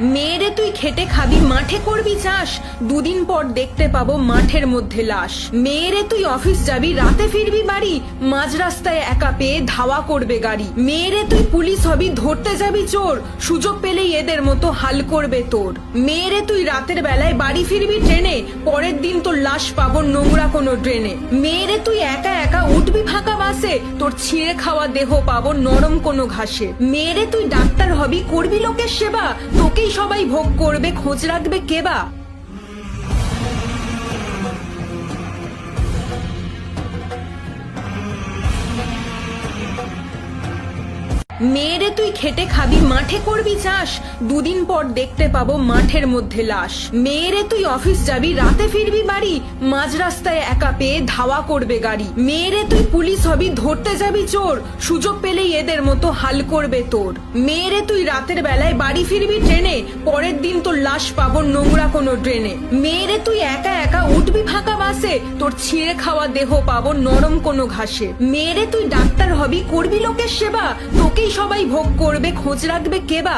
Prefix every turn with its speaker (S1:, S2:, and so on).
S1: মেয়েরে তুই খেটে খাবি, মাঠে করবি চাষ। দুদিন পর দেখতে পাবো মাঠের মধ্যে লাশ। মেয়েরে তুই অফিস যাবি, রাতে ফিরবি বাড়ি। মাঝ রাস্তায় একা পেয়ে ধাওয়া করবে গাড়ি। মেয়েরে তুই পুলিশ হবি, ধরতে যাবি চোর। সুযোগ পেলেই এদের মতো হাল করবে তোর। মেয়েরে তুই রাতের বেলায় বাড়ি ফিরবি ট্রেনে। পরের দিন তোর লাশ পাবো নোংরা কোনো ড্রেনে। মেয়েরে তুই একা একা উঠবি বাসে তোর ছিঁড়ে খাওয়া দেহ পাবো নরম কোনো ঘাসে। মেরে তুই ডাক্তার হবি, করবি লোকের সেবা, তোকেই সবাই ভোগ করবে, খোঁজ রাখবে কেবা মেয়েরে তুই খেটে খাবি, মাঠে করবি চাষ। দুদিন পর দেখতে পাবো মাঠের মধ্যে লাশ। মেয়েরে তুই অফিস যাবি, রাতে ফিরবি বাড়ি। মাঝ রাস্তায় একা পেয়ে ধাওয়া করবে গাড়ি। মেয়েরে তুই পুলিশ হবি, ধরতে যাবি চোর। সুযোগ পেলেই এদের মতো হাল করবে তোর। মেয়েরে তুই রাতের বেলায় বাড়ি ফিরবি ট্রেনে, পরের দিন তোর লাশ পাবো নোংরা কোনো ড্রেনে। মেয়েরে তুই একা একা উঠবি ফাঁকা বাসে? তোর ছিঁড়ে খাওয়া দেহ পাবো নরম কোনো ঘাসে। মেরে তুই ডাক্তার হবি, করবি লোকের সেবা। তোকেই সবাই ভোগ করবে, খোঁজ রাখবে কেবা